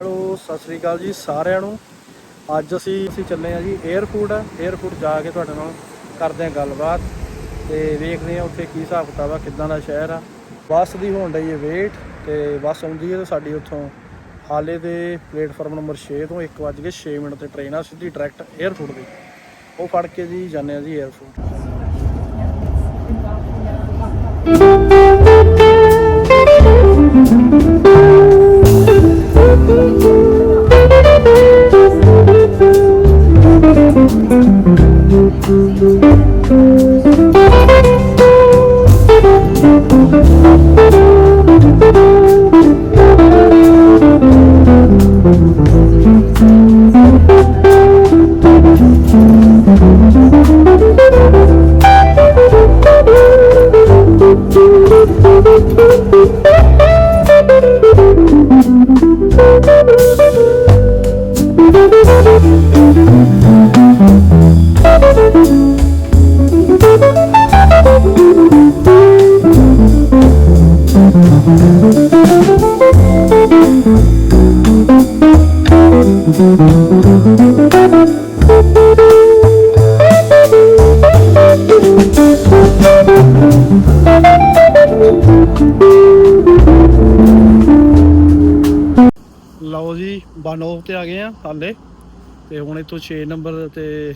Hello, Sat Sri ਅਕਾਲ ਜੀ ਸਾਰਿਆਂ ਨੂੰ। ਅੱਜ ਅਸੀਂ ਅਸੀਂ ਚੱਲੇ ਆ ਜੀ 에어ਪੋਰਟ 에어ਪੋਰਟ ਜਾ ਕੇ ਤੁਹਾਡੇ ਨਾਲ ਕਰਦੇ ਆ ਗੱਲਬਾਤ ਤੇ ਵੇਖਦੇ ਆ ਉੱਥੇ ਕੀ ਹਿਸਾਬ ਕਿਤਾਬ ਆ, ਕਿੱਦਾਂ ਦਾ ਸ਼ਹਿਰ ਆ। ਬੱਸ ਦੀ ਹੋਣ ਡਈ ਹੈ ਵੇਟ ਤੇ ਬੱਸ ਆਉਂਦੀ ਹੈ ਤੇ ਸਾਡੀ ਉੱਥੋਂ ਹਾਲੇ ਦੇ ਪਲੇਟਫਾਰਮ ਨੰਬਰ 6 ਤੋਂ 1:06 ਮਿੰਟ ਤੇ ਟ੍ਰੇਨ ਆ ਸਿੱਧੀ ਡਾਇਰੈਕਟ 에어ਪੋਰਟ ਦੀ। ਉਹ ਫੜ ਕੇ ਜੀ ਜਾਂਦੇ ਆ ਜੀ 에어ਪੋਰਟ ਲਓ ਜੀ ਬਨੋਵ ਤੇ ਆ ਗਏ ਆ ਹਾਲੇ। ਤੇ ਹੁਣ ਇਥੋਂ 6 ਨੰਬਰ ਤੇ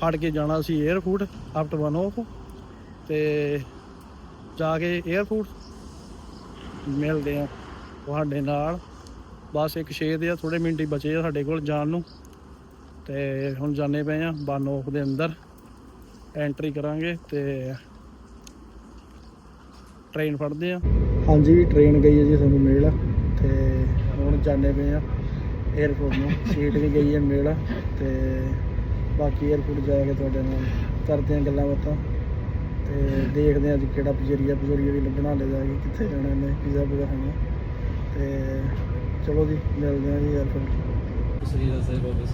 ਫੜ ਕੇ ਜਾਣਾ ਸੀ 에어ਪੋਰਟ ਆਫਟਰ ਬਨੋਵ ਤੇ ਜਾ ਕੇ 에어ਪੋਰਟ ਮਿਲਦੇ ਆ ਤੁਹਾਡੇ ਨਾਲ। ਬਸ ਇੱਕ ਛੇ ਦੇ ਆ ਥੋੜੇ ਮਿੰਟ ਹੀ ਬਚੇ ਆ ਸਾਡੇ ਕੋਲ ਜਾਣ ਨੂੰ। ਤੇ ਹੁਣ ਜਾਣੇ ਪਏ ਆ ਬਾਨੋਖ ਦੇ ਅੰਦਰ। ਐਂਟਰੀ ਕਰਾਂਗੇ ਤੇ ਟ੍ਰੇਨ ਫੜਦੇ ਆ। ਹਾਂਜੀ ਟ੍ਰੇਨ ਗਈ ਹੈ ਜੀ ਸਾਨੂੰ ਮੇਲ। ਤੇ ਹੁਣ ਜਾਣੇ ਪਏ ਆ 에어ਪੋਰਟ ਨੂੰ। ਸੀਟ ਵੀ ਗਈ ਹੈ ਮੇਲ। ਤੇ ਬਾਕੀ 에어ਪੋਰਟ ਜਾ ਕੇ ਤੁਹਾਡੇ ਨਾਲ ਕਰਦੇ ਆ ਗੱਲਾਂ ਬਾਤਾਂ। ਤੇ ਦੇਖਦੇ ਆ ਅੱਜ ਕਿਹੜਾ ਪਜਰੀਆ ਪਜਰੀਆ ਵੀ ਲੱਭਣਾ ਲੈ ਜਾ ਕੇ ਕਿੱਥੇ ਜਾਣਾ ਨੇ ਪੀਜ਼ਾ ਪੀਜ਼ਾ ਖਾਣਾ। ਤੇ ਚਲੋ ਜੀ ਮਿਲਦੇ ਆ ਜੀ 에어ਪੋਰਟ Muss ਵਾਪਸ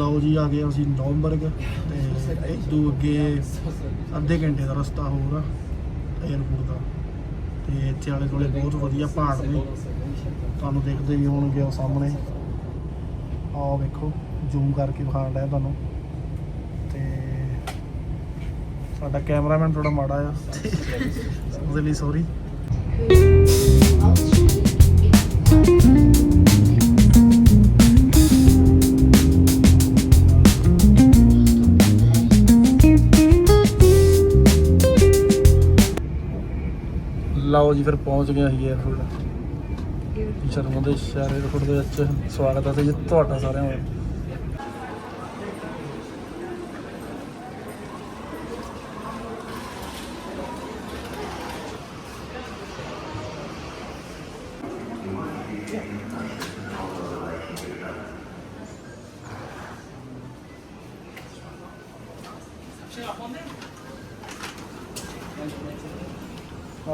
ਲਓ ਜੀ, ਆ ਗਏ ਅਸੀਂ ਨੌਮਬਰਗ ਤੇ ਇਦੋਂ ਅੱਗੇ ਅੱਧੇ ਘੰਟੇ ਦਾ ਰਸਤਾ ਹੋਰ ਆ 에어ਪੋਰਟ ਦਾ। ਤੇ ਇੱਥੇ ਆਲੇ ਦੁਆਲੇ ਬਹੁਤ ਵਧੀਆ ਪਹਾੜ ਨੇ। ਤੁਹਾਨੂੰ ਦੇਖਦੇ ਵੀ ਹੋਣਗੇ ਉਹ ਸਾਹਮਣੇ। ਆਹ ਵੇਖੋ ਜ਼ੂਮ ਕਰਕੇ ਵਿਖਾਣ ਡਿਆ ਤੁਹਾਨੂੰ। ਤੇ ਸਾਡਾ ਕੈਮਰਾਮੈਨ ਥੋੜਾ ਮਾੜਾ ਆ। ਉਹਦੇ ਲਈ ਸੌਰੀ ਲਓ ਜੀ ਫਿਰ ਪਹੁੰਚ ਗਏ ਅਸੀਂ 에어ਪੋਰਟ ਸ਼ਰਮਾ ਦੇ ਸ਼ਹਿਰ 에어ਪੋਰਟ ਦੇ ਵਿੱਚ। ਸਵਾਗਤ ਹੈ ਜੀ ਤੁਹਾਡਾ ਸਾਰਿਆਂ ਦਾ।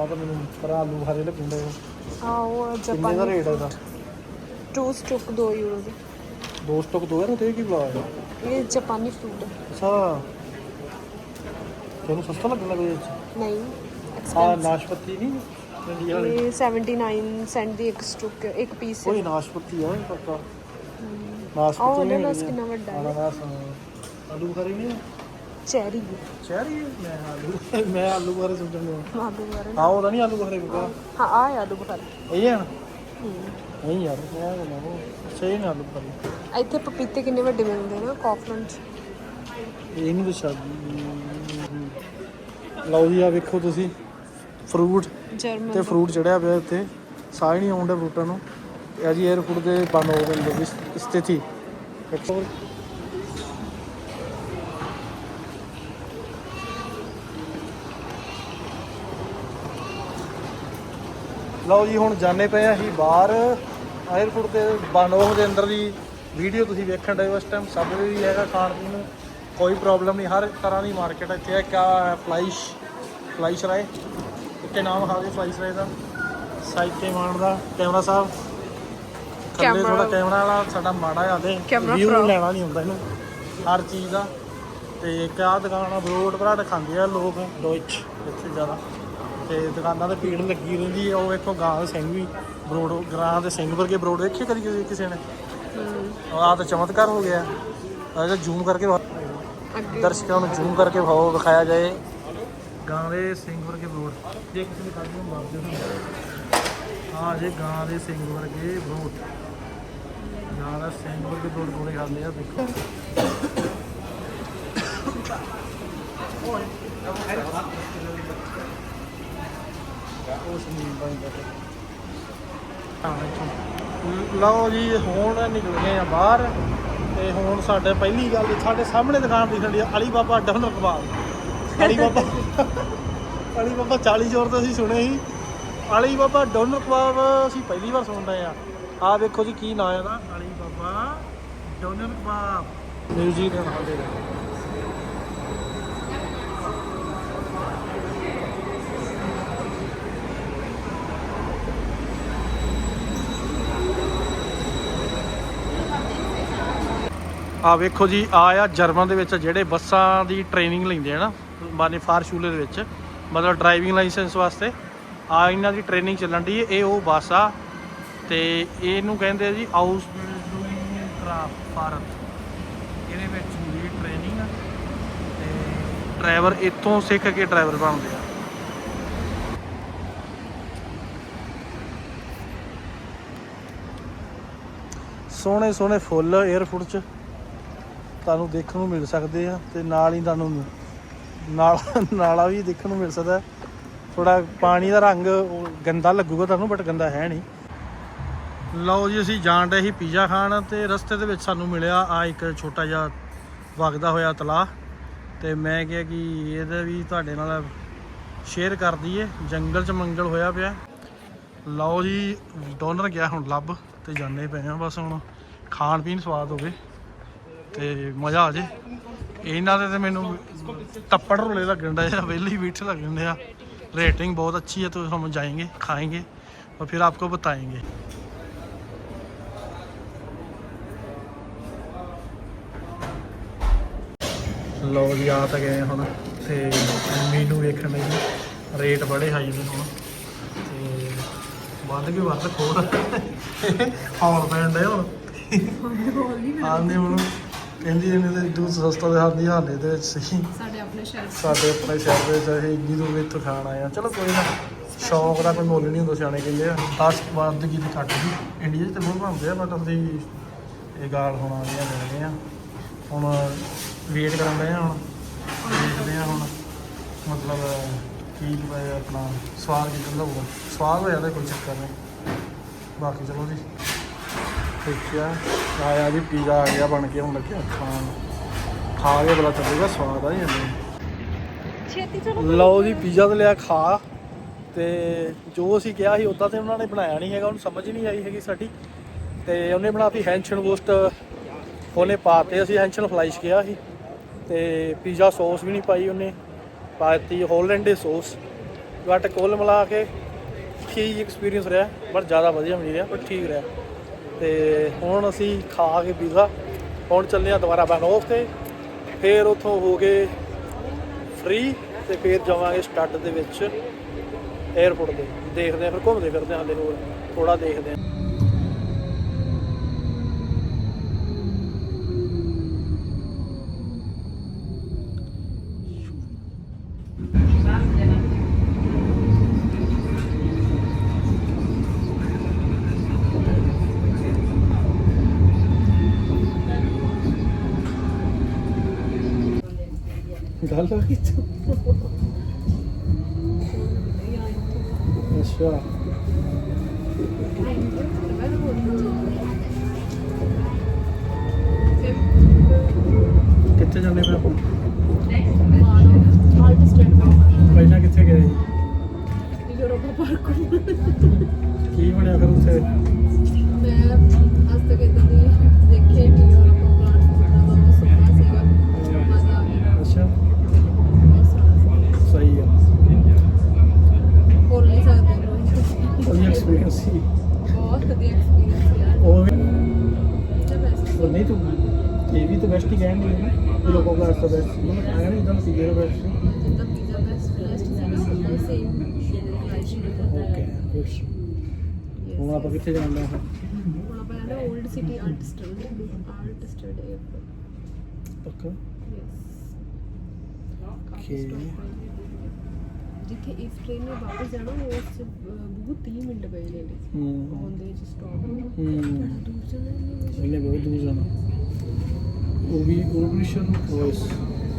ਤਾਂ ਮੈਨੂੰ ਪਰ ਆਲੂ ਖਾਰੇ ਲੱਗਦੇ ਹਾਂ ਉਹ ਕਿੰਨੇ ਦਾ ਜਾਪਾਨੀ। ਰੇਟ ਹੈ ਇਹਦਾ? ਟੂ ਸਟੁਕ 2 ਯੂਰੋ ਦੇ। ਦੋ ਸਟੋਕ ਦੋ ਹੈ ਨਾ ਤੇ ਇਹ ਕੀ ਬੁਲਾਇਆ ਇਹ ਜਾਪਾਨੀ ਫੂਡ। ਹੈ ਅੱਛਾ। ਤੈਨੂੰ ਸਸਤਾ ਲੱਗਣ ਲੱਗ ਗਿਆ ਨਹੀਂ ਆ ਐਕਸਪੈਂਸਿਵ ਨਾਸ਼ਪਤੀ ਨਹੀਂ ਇੰਡੀਆ ਵਾਲੀ। ਇਹ 79 ਸੈਂਟ ਦੀ ਇੱਕ ਸਟੁਕ ਇੱਕ ਪੀਸ ਕੋਈ ਹੈ ਨਾਸ਼ਪਤੀ ਆ ਪੱਕਾ। ਆਹ ਨਾਸ਼ਪਤੀ ਉਹਦੇ ਨਹੀਂ ਨਾਲ। ਕਿੰਨਾ ਵੱਡਾ ਹੈ। ਅਨਾਨਾਸ, ਹਾਂ। ਆਲੂ ਖਾਰੇ ਨਹੀਂ ਚੈਰੀ। ਚੈਰੀ? ਮੈਂ ਆਲੂ ਮੈਂ ਆਲੂ ਬਾਰੇ ਸੋਚਣ ਲਿਆ ਆਲੂ ਬਾਰੇ ਹਾਂ ਉਹਦਾ ਨਹੀਂ ਆਲੂ ਬੁਕਾ ਹਾਂ ਆ ਆਲੂ ਬੁਖਾਰਾ ਇਹ ਹੈ ਨਾ? ਨਹੀਂ ਯਾਰ ਮੈਂ ਕਹਿੰਦਾ ਉਹ ਸਹੀ ਨਾ ਆਲੂ ਖਾਰੇ ਇੱਥੇ ਪਪੀਤੇ ਕਿੰਨੇ ਵੱਡੇ ਮਿਲਦੇ ਨੇ ਕਾਫਲੈਂਡ ਚ? ਇਹਨੂੰ ਤਾਂ ਲਓ ਜੀ ਆ ਵੇਖੋ ਤੁਸੀਂ। ਫਰੂਟ ਤੇ ਫਰੂਟ ਚੜਿਆ ਪਿਆ ਇੱਥੇ। ਸਾਹ ਹੀ ਨਹੀਂ ਆਉਂਦਾ ਫਰੂਟਾਂ ਨੂੰ। ਇਹ ਜੀ 에어ਪੋਰਟ ਦੇ ਬੰਦ ਹੋ ਗਏ ਨੇ ਸਥਿਤੀ। ਵੇਖੋ ਲਓ ਜੀ ਹੁਣ ਜਾਣੇ ਪਏ ਆ ਅਸੀਂ ਬਾਹਰ। 에어ਪੋਰਟ ਦੇ ਬਾਨੋਹ ਦੇ ਅੰਦਰ ਦੀ ਵੀਡੀਓ ਤੁਸੀਂ ਵੇਖਣ ਦੇ ਇਸ ਟਾਈਮ ਸਭ ਦੇ ਵੀ ਹੈਗਾ ਖਾਣ ਪੀਣ ਨੂੰ। ਕੋਈ ਪ੍ਰੋਬਲਮ ਨਹੀਂ ਹਰ ਤਰ੍ਹਾਂ ਦੀ ਮਾਰਕੀਟ ਇੱਥੇ। ਹੈ ਕਿਆ ਫਲਾਈਸ਼ ਫਲਾਈਸ਼ ਰਾਏ ਇੱਕੇ ਨਾਮ ਦੇ ਫਲਾਈਸ਼ ਰਾਏ ਦਾ। ਸਾਈਡ ਤੇ ਮਾਰਨ ਦਾ ਕੈਮਰਾ ਸਾਹਿਬ। ਥੱਲੇ ਥੋੜਾ ਕੈਮਰਾ ਵਾਲਾ ਸਾਡਾ ਮਾੜਾ ਜਾਂਦੇ Camera ਵੀਊ। ਲੈਣਾ ਨਹੀਂ ਹੁੰਦਾ ਇਹਨੂੰ। ਹਰ ਚੀਜ਼ ਦਾ। ਤੇ ਕਿਆ ਦੁਕਾਨ ਆ ਬਰੋਡ ਬਰਾਡ ਖਾਂਦੇ ਆ ਲੋਕ। ਡੋਇਚ ਇੱਥੇ ਜ਼ਿਆਦਾ। ਤੇ ਦੁਕਾਨਾਂ ਤੇ ਭੀੜ ਲੱਗੀ ਰਹਿੰਦੀ ਹੈ ਉਹ ਵੇਖੋ ਗਾਂ ਦੇ ਸਿੰਘ ਵੀ ਬਰੋਡ ਗਰਾਂ ਦੇ ਸਿੰਘ ਵਰਗੇ ਬਰੋਡ ਵੇਖੇ ਕਦੀ ਕਿਸੇ- ਕਿਸੇ ਨੇ? ਆਹ ਤਾਂ ਚਮਤਕਾਰ ਹੋ ਗਿਆ। ਆ ਜੇ ਜ਼ੂਮ ਕਰਕੇ ਦਰਸ਼ਕਾਂ ਨੂੰ ਜ਼ੂਮ ਕਰਕੇ ਭਾਵ ਵਿਖਾਇਆ ਜਾਏ। ਗਾਂ ਦੇ ਸਿੰਘ ਵਰਗੇ ਬਰੋਡ ਜੇ ਕਿਸੇ ਨੇ ਕੱਢ ਨੂੰ ਮਾਰ ਦਿਓ ਹਾਂ ਜੇ ਗਾਂ ਦੇ ਸਿੰਘ ਵਰਗੇ ਬਰੋਡ ਗਾਂ ਦਾ ਸਿੰਘ ਵਰਗੇ ਬਰੋਡ ਕੋਲੇ ਖਾਂਦੇ ਆ ਦੇਖੋ। ਸੁਨੀਲ ਭਾਈ ਦਾ ਲਓ ਜੀ, ਹੁਣ ਨਿਕਲ ਗਏ ਆ ਬਾਹਰ ਤੇ ਹੁਣ ਸਾਡੇ ਪਹਿਲੀ ਗੱਲ, ਸਾਡੇ ਸਾਹਮਣੇ ਦੁਕਾਨ ਦਿਖਣ ਦੀ Ali Baba double kebab Ali Baba Ali Baba 40 ਜੋਰ ਤੋਂ ਅਸੀਂ ਸੁਣੇ ਸੀ। ਅਲੀ ਬਾਬਾ ਡੋਨਰ ਕਬਾਬ ਅਸੀਂ ਪਹਿਲੀ ਵਾਰ ਸੁਣ ਰਹੇ ਆ। ਆ ਵੇਖੋ ਜੀ, ਕੀ ਨਾਂ ਹੈ ਇਹਦਾ? Ali Baba doner kebab music ਦੇ ਨਾਲ ਆ ਵੇਖੋ ਜੀ, ਆ ਆ ਜਰਮਨ ਦੇ ਵਿੱਚ ਜਿਹੜੇ ਬੱਸਾਂ ਦੀ ਟ੍ਰੇਨਿੰਗ ਲੈਂਦੇ ਆ ਨਾ, ਮਾਨੇ ਫਾਰਸ਼ੂਲੇ ਦੇ ਵਿੱਚ, ਮਤਲਬ ਡਰਾਈਵਿੰਗ ਲਾਇਸੈਂਸ ਵਾਸਤੇ, ਆ ਇਹਨਾਂ ਦੀ ਟ੍ਰੇਨਿੰਗ ਚੱਲਣ ਦੀ ਇਹ ਉਹ ਬੱਸ ਆ, ਤੇ ਇਹਨੂੰ ਕਹਿੰਦੇ ਆ ਜੀ ਆਊਸ ਭਾਰਤ ਇਹਦੇ ਵਿੱਚ ਹੁੰਦੀ ਟ੍ਰੇਨਿੰਗ ਤੇ ਡਰਾਈਵਰ ਇੱਥੋਂ ਸਿੱਖ ਕੇ ਡਰਾਈਵਰ ਬਣਦੇ ਆ। ਸੋਹਣੇ ਸੋਹਣੇ ਫੁੱਲ 에어ਪੋਰਟ 'ਚ। ਤੁਹਾਨੂੰ ਦੇਖਣ ਨੂੰ ਮਿਲ ਸਕਦੇ ਆ ਤੇ ਨਾਲ ਹੀ ਤੁਹਾਨੂੰ ਨਾਲ ਨਾਲਾ ਵੀ ਦੇਖਣ ਨੂੰ ਮਿਲ ਸਕਦਾ ਥੋੜਾ ਪਾਣੀ ਦਾ ਰੰਗ ਗੰਦਾ ਲੱਗੂਗਾ ਤੁਹਾਨੂੰ ਬਟ ਗੰਦਾ ਹੈ ਨਹੀਂ। ਲਓ ਜੀ, ਅਸੀਂ ਜਾਣ ਰਹੇ ਸੀ ਪੀਜ਼ਾ ਖਾਣ ਤੇ ਰਸਤੇ ਦੇ ਵਿੱਚ ਸਾਨੂੰ ਮਿਲਿਆ ਆ ਇੱਕ ਛੋਟਾ ਜਿਹਾ ਵਗਦਾ ਹੋਇਆ ਤਲਾਅ ਤੇ ਮੈਂ ਕਿਹਾ ਕਿ ਇਹਦਾ ਵੀ ਤੁਹਾਡੇ ਨਾਲ ਸ਼ੇਅਰ ਕਰ ਦਈਏ। ਜੰਗਲ 'ਚ ਮੰਗਲ ਹੋਇਆ ਪਿਆ। ਲਓ ਜੀ, ਡੋਨਰ ਗਿਆ ਹੁਣ ਲੱਭ ਤੇ ਜਾਂਦੇ ਪਏ ਆ ਬਸ ਹੁਣ ਖਾਣ ਪੀਣ ਸਵਾਦ ਹੋਵੇ। ਤੇ ਮਜ਼ਾ ਆ ਜੇ ਇਹਨਾਂ ਦੇ ਤੇ ਮੈਨੂੰ ਟੱਪੜ ਰੋਲੇ ਲੱਗਣ ਡਏ ਆ ਵਿਹਲੀ ਬੀਠ ਲੱਗਣ ਡਿਆ रेटिंग बहुत अच्छी है तो हम जाएंगे खाएंगे और फिर आपको बताएंगे ਲਓ ਜੀ ਆ ਤਾਂ ਗਏ ਹੁਣ ਤੇ ਮੀਨੂ ਵੇਖਣ ਲਈ ਰੇਟ ਬੜੇ ਹਾਈ ਨੇ ਹੁਣ ਤੇ ਵੱਧ ਕੇ ਵੱਧ ਖੋਲ ਹੌਲ ਪੈਣ ਡਏ ਹੁਣ ਆਂਦੇ ਹੁਣ ਕਹਿੰਦੀ ਇਹਨੇ ਤੇ ਦੂਧ ਸਸਤਾ ਦੇ ਹਾਲੀ ਹਾਲੇ ਦੇ ਵਿੱਚ ਸੀ ਸਾਡੇ ਆਪਣੇ ਸ਼ਹਿਰ ਸਾਡੇ ਆਪਣੇ ਸ਼ਹਿਰ ਦੇ ਵਿੱਚ ਅਸੀਂ ਇੰਨੀ ਦੂਰ ਇੱਥੋਂ ਖਾਣ ਆਏ ਆ ਚਲੋ ਕੋਈ ਨਾ ਸ਼ੌਂਕ ਦਾ ਕੋਈ ਮੁੱਲ ਨਹੀਂ ਹੁੰਦਾ ਸਿਆਣੇ ਕਹਿੰਦੇ ਆ। 10 ਬਾਅਦ ਦੀ ਘੱਟ ਦੀ ਇੰਡੀਆ 'ਚ ਤੇ ਬਹੁਤ ਬਣਦੇ ਆ ਬਟ ਅਸੀਂ ਇਹ ਗਾਲ ਹੁਣ ਆ ਗਈਆਂ ਮਿਲਦੇ ਆ। ਹੁਣ ਵੇਟ ਕਰਨ ਰਹੇ ਆ ਹੁਣ ਦੇਖਦੇ ਆ ਹੁਣ ਮਤਲਬ ਕੀ ਆਪਣਾ ਸਵਾਦ ਕਿਦਾਂ ਦਾ ਹੋਊਗਾ। ਸਵਾਦ ਹੋ ਜਾਂਦਾ ਕੋਈ ਚੱਕਰ ਨਹੀਂ। ਬਾਕੀ ਚਲੋ ਜੀ। ਦੇਖਿਆ ਆਇਆ ਜੀ ਪੀਜ਼ਾ ਆ ਗਿਆ ਬਣ ਕੇ ਹੁਣ ਲੱਗਿਆ ਖਾਣ। ਖਾ ਕੇ ਬੜਾ ਚੱਲੇਗਾ ਸਵਾਦ ਆ ਜਾਂਦਾ ਛੇਤੀ ਚਲੋ। ਲਓ ਜੀ ਪੀਜ਼ਾ ਤੇ ਲਿਆ ਖਾ। ਤੇ ਜੋ ਅਸੀਂ ਕਿਹਾ ਸੀ ਉਦਾਂ ਤੇ ਉਹਨਾਂ ਨੇ ਬਣਾਇਆ ਨਹੀਂ ਹੈਗਾ ਉਹਨੂੰ ਸਮਝ ਨਹੀਂ ਆਈ ਹੈਗੀ ਸਾਡੀ। ਤੇ ਉਹਨੇ ਬਣਾਤੀ ਹੈਂਸ਼ਨ ਵੋਸਟ ਉਹਨੇ ਪਾਤੇ ਅਸੀਂ ਹੈਂਸ਼ਨ ਫਲਾਈਸ਼ ਕਿਹਾ ਸੀ। ਤੇ ਪੀਜ਼ਾ ਸੌਸ ਵੀ ਨਹੀਂ ਪਾਈ ਉਹਨੇ। ਪਾਤੀ ਹੋਲੈਂਡ ਸੌਸ। ਬਟ ਕੁੱਲ ਮਿਲਾ ਕੇ ਠੀਕ ਐਕਸਪੀਰੀਅੰਸ ਰਿਹਾ ਪਰ ਜ਼ਿਆਦਾ ਵਧੀਆ ਨਹੀਂ ਰਿਹਾ ਪਰ ਠੀਕ ਰਿਹਾ। ਤੇ ਹੁਣ ਅਸੀਂ ਖਾ ਕੇ ਪੀਜ਼ਾ। ਹੁਣ ਚੱਲੇ ਆ ਦੁਬਾਰਾ ਬੈਨੋਫ ਤੇ। ਫਿਰ ਉੱਥੋਂ ਹੋ ਕੇ ਫ੍ਰੀ ਤੇ ਫਿਰ ਜਾਵਾਂਗੇ ਸਟੱਡ ਦੇ ਵਿੱਚ 에어ਪੋਰਟ ਦੇ ਦੇਖਦੇ ਆ ਫਿਰ ਘੁੰਮਦੇ ਫਿਰਦੇ ਹਾਂ ਹਾਲੇ ਹੋਰ ਥੋੜਾ ਦੇਖਦੇ ਆ ਅੱਛਾ। ਕਿੱਥੇ ਜਾਂਦੇ ਪਏ ਆਪਾਂ? ਪਹਿਲਾਂ ਕਿੱਥੇ ਗਏ ਸੀ? ਯੂਰੋਪਾ ਪਾਰਕ ਕੀ ਬਣਿਆ ਫਿਰ ਉੱਥੇ? ਮੈਂ ਅੱਜ ਤੱਕ ਇਦਾਂ ਦੀ ਕਿੱਥੇ ਜਾਂਦਾ ਹੈ ਬਾਬਾ ਦਾ old city art street art street ਪੱਕਾ ਯੈਸ ਜਿੱਥੇ ਇਸ ਟ੍ਰੇਨ ਨੇ ਵਾਪਸ ਜਾਣਾ ਉਸ ਬਹੁਤ 30 ਮਿੰਟ ਪਏ ਨੇ ਹੂੰ। ਹੁੰਦੇ ਚ ਸਟਾਪ ਹੂੰ। ਦੂਰ ਜਾਣਾ ਇਹਨੇ ਬਹੁਤ ਦੂਰ ਜਾਣਾ। ਉਹ ਵੀ ਓਬਲਿਸ਼ਨ ਵੌਇਸ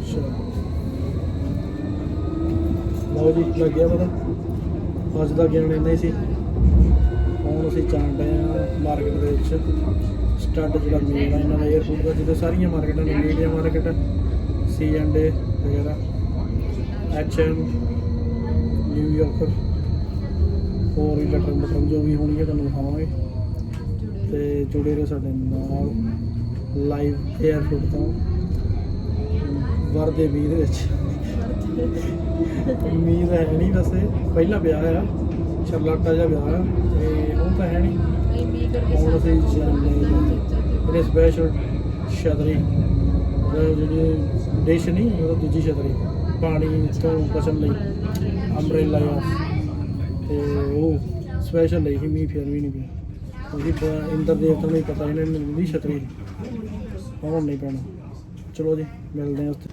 ਚਲੋ ਲਓ ਜੀ ਲੱਗਿਆ ਪਤਾ। ਅੱਜ ਦਾ ਗਿਆਨ ਇੰਨਾ ਹੀ ਸੀ। ਤੋਂ ਅਸੀਂ ਜਾਣ ਹਾਂ ਮਾਰਕੀਟ ਦੇ ਵਿੱਚ ਸਟੱਡ ਜਿਹੜਾ ਮੇਨ ਆ, ਇਹਨਾਂ ਦਾ 에어ਪੋਰਟ ਦਾ ਜਿੱਥੇ ਸਾਰੀਆਂ ਮਾਰਕੀਟਾਂ ਨੇ media market C and A ਵਗੈਰਾ ਐਚਐਮ ਨਿਊਯਾਰਕਰ ਹੋਰ ਇਲੈਕਟ੍ਰਨ ਬਟਨ ਜੋ ਵੀ ਹੋਣਗੇ ਤੁਹਾਨੂੰ ਦਿਖਾਵਾਂਗੇ। ਤੇ ਜੁੜੇ ਰਹੋ ਸਾਡੇ ਨਾਲ ਲਾਈਵ 에어ਪੋਰਟ ਤੋਂ, ਵਰਦੇ ਵੀਰ ਵਿੱਚ। ਉਮੀਦ ਹੈ ਨਹੀਂ ਵਸੇ, ਪਹਿਲਾਂ ਵਿਆਹ ਆ ਸ਼ਰਲਾਟਾ ਜਿਹਾ ਵਿਆਹ ਆ ਤੇ ਹੁਣ ਤਾਂ ਹੈ ਨਹੀਂ ਹੁਣ ਅਸੀਂ ਚੱਲੇ ਚੱਲੇ ਸਪੈਸ਼ਲ ਛਤਰੀ। ਜਿਹੜੀ ਡਿਸ਼ ਨਹੀਂ ਉਹ ਦੂਜੀ ਛਤਰੀ। ਪਾਣੀ ਤੋਂ ਬਚਣ ਲਈ ਅੰਬ੍ਰੇਲਾ ਆ ਤੇ ਉਹ ਸਪੈਸ਼ਲ ਲਈ ਸੀ, ਮੀਂਹ ਫਿਰ ਵੀ ਨਹੀਂ ਪਿਆ। ਕਿਉਂਕਿ ਇੰਦਰ ਦੇਵਤਾ ਨੂੰ ਪਤਾ, ਇਹਨਾਂ ਨੇ ਨਹੀਂ ਛਤਰੀ। ਹੁਣ ਨਹੀਂ ਪੈਣਾ। ਚਲੋ ਜੀ, ਮਿਲਦੇ ਹਾਂ ਉੱਥੇ।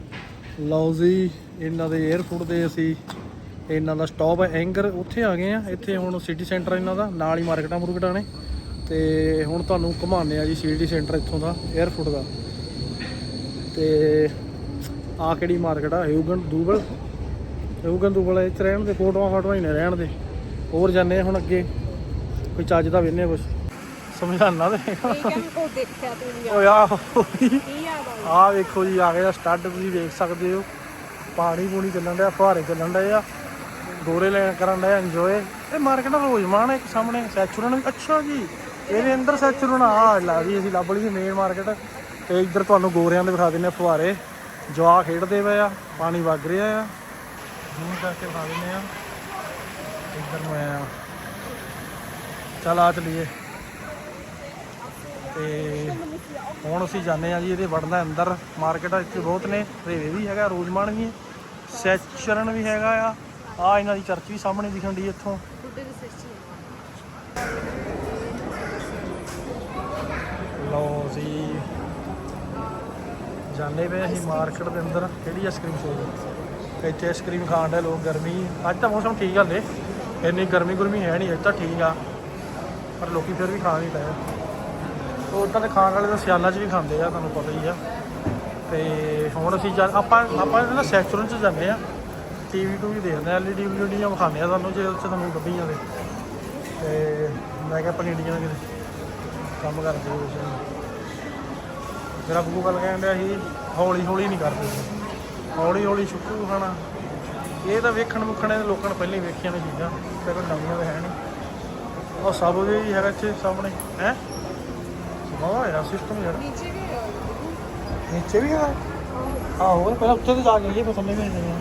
ਲਓ ਜੀ, ਇਹਨਾਂ ਦੇ 에ਅਰਪੋਰਟ ਦੇ ਅਸੀਂ ਇਹਨਾਂ ਦਾ ਸਟਾਪ ਹੈ ਐਂਗਰ ਉੱਥੇ ਆ ਗਏ ਆ, ਇੱਥੇ ਹੁਣ ਸਿਟੀ ਸੈਂਟਰ ਇਹਨਾਂ ਦਾ, ਨਾਲ ਹੀ ਮਾਰਕੀਟਾਂ ਮੁਰਕਟਾਂ ਨੇ। ਤੇ ਹੁਣ ਤੁਹਾਨੂੰ ਘੁਮਾਉਂਦੇ ਆ ਜੀ ਸਿਟੀ ਸੈਂਟਰ ਇੱਥੋਂ ਦਾ 에ਅਰਪੋਰਟ ਦਾ। ਤੇ ਆ ਕਿਹੜੀ ਮਾਰਕੀਟ ਆ? ਹਿਊਗਨ ਦੂਬਲ ਹਿਊਗਨ ਦੂਬਲ ਇੱਥੇ ਰਹਿਣ ਦੇ, ਫੋਟੋਆਂ ਫੋਟੋਆਂ ਹੀ ਨੇ ਰਹਿਣ ਦੇ। ਹੋਰ ਜਾਂਦੇ ਹੁਣ ਅੱਗੇ। ਕੋਈ ਚੱਜ ਦਾ ਵੇਨੇ ਕੁਛ। ਸਮਝਾਣਾ ਤੇ। ਠੀਕ ਹੈ ਆ ਆਹ ਵੇਖੋ ਜੀ, ਆ ਗਿਆ ਸਟੱਡ, ਤੁਸੀਂ ਵੇਖ ਸਕਦੇ ਹੋ। ਪਾਣੀ ਪੂਣੀ ਚੱਲਣ ਡਿਆ, ਫੁਹਾਰੇ ਚੱਲਣ ਡਏ ਆ। ਗੋਰੇ ਲੈਣ ਕਰਨ ਡਿਆ ਇੰਜੋਏ ਇਹ ਮਾਰਕੀਟ ਰੋਜ਼ਮਾਨ ਇੱਕ ਸਾਹਮਣੇ ਸੈਚੁਰਨ ਵੀ। ਅੱਛਾ ਜੀ, ਇਹਦੇ ਅੰਦਰ ਸੈਚੁਰਨ ਆ ਲਾ ਜੀ ਅਸੀਂ ਲੱਭ ਲਈ ਮੇਨ ਮਾਰਕੀਟ ਤੇ ਇੱਧਰ ਤੁਹਾਨੂੰ ਗੋਰਿਆਂ ਦੇ ਵਿਖਾ ਦਿੰਨੇ ਆ ਫੁਹਾਰੇ। ਜਵਾ ਖੇਡਦੇ ਪਏ ਆ, ਪਾਣੀ ਵਗ ਰਿਹਾ ਆ। ਜ਼ੂਮ ਕਰਕੇ ਵਿਖਾ ਦਿੰਨੇ ਆ ਇੱਧਰ ਨੂੰ ਆਇਆ ਚਲ ਆ ਚਲੀਏ। ਤੇ ਹੁਣ ਅਸੀਂ ਜਾਂਦੇ ਆ ਜੀ, ਇਹਦੇ ਵੜਨਾ ਅੰਦਰ। ਮਾਰਕੀਟ ਇੱਥੇ ਬਹੁਤ ਨੇ ਰੇਵੇ ਵੀ ਹੈਗਾ, ਰੋਜ਼ਮਾਨ ਵੀ। ਸੈਚਰਨ ਵੀ ਹੈਗਾ ਆ। ਆ ਇਹਨਾਂ ਦੀ ਚਰਚ ਵੀ ਸਾਹਮਣੇ ਦਿਖਣ ਦੀ ਇੱਥੋਂ। ਲਓ ਜੀ। ਜਾਂਦੇ ਪਏ ਅਸੀਂ ਮਾਰਕੀਟ ਦੇ ਅੰਦਰ। ਕਿਹੜੀ ਆਈਸਕ੍ਰੀਮ ਸ਼ੋਪ ਇੱਥੇ ਆਈਸਕ੍ਰੀਮ ਖਾਣ ਦੇ ਲੋਕ ਗਰਮੀ, ਅੱਜ ਤਾਂ ਮੌਸਮ ਠੀਕ ਹਾਲੇ। ਇੰਨੀ ਗਰਮੀ ਗੁਰਮੀ ਹੈ ਨਹੀਂ, ਅੱਜ ਤਾਂ ਠੀਕ ਆ। ਪਰ ਲੋਕੀ ਫਿਰ ਵੀ ਖਾ ਨਹੀਂ ਪਏ ਉਹ ਉਦਾਂ ਦੇ ਖਾਣ ਵਾਲੇ ਤਾਂ ਸਿਆਲਾਂ 'ਚ ਵੀ ਖਾਂਦੇ ਆ, ਤੁਹਾਨੂੰ ਪਤਾ ਹੀ ਆ। ਤੇ ਹੁਣ ਅਸੀਂ ਆਪਾਂ ਆਪਾਂ ਇਹਨਾਂ ਸੈਕਚਰਨ 'ਚ ਜਾਂਦੇ ਆ। ਟੀਵੀ ਟੂ ਵੀ ਦੇਖਦੇ ਆ ਐਲਈਡੀ ਵੀਡੀਓ ਵਿਖਾਉਂਦੇ ਆ ਤੁਹਾਨੂੰ ਜੇ ਉੱਥੇ ਤੁਹਾਨੂੰ ਲੱਭੀ ਜਾਵੇ। ਤੇ ਮੈਂ ਕਿਹਾ ਪਨੀਡੀਆਂ ਕਿਤੇ ਕੰਮ ਕਰਦੇ ਹੋ ਤੁਸੀਂ ਮੇਰਾ ਬੁੱਗੂ ਗੱਲ ਡਿਆ ਸੀ ਹੌਲੀ ਹੌਲੀ ਨਹੀਂ ਕਰਦੇ। ਹੌਲੀ ਹੌਲੀ ਸ਼ੁਕਰੂ ਖਾਣਾ। ਇਹ ਤਾਂ ਵੇਖਣ ਮੁਖਣੇ ਦੇ ਲੋਕਾਂ ਨੇ ਪਹਿਲਾਂ ਹੀ ਵੇਖੀਆਂ ਨੇ ਚੀਜ਼ਾਂ ਤੇ ਕੋਈ ਨਵੀਆਂ ਤਾਂ ਹੈ ਨਹੀਂ। ਉਹ ਸਭ ਦੇ ਹੀ ਹੈਗਾ ਇੱਥੇ ਸਾਹਮਣੇ ਹੈ? ਸੁਭਾਅ ਹੈ ਸਿਸਟਮ ਯਾਰ ਨੀਚੇ ਵੀ ਹੈ। ਨੀਚੇ ਵੀ ਹੈਗਾ ਆਹੋ ਪਹਿਲਾਂ ਉੱਥੇ ਤੇ ਜਾ ਕੇ ਆਈਏ ਫਿਰ ਥੱਲੇ ਵੀ ਜਾਈਏ।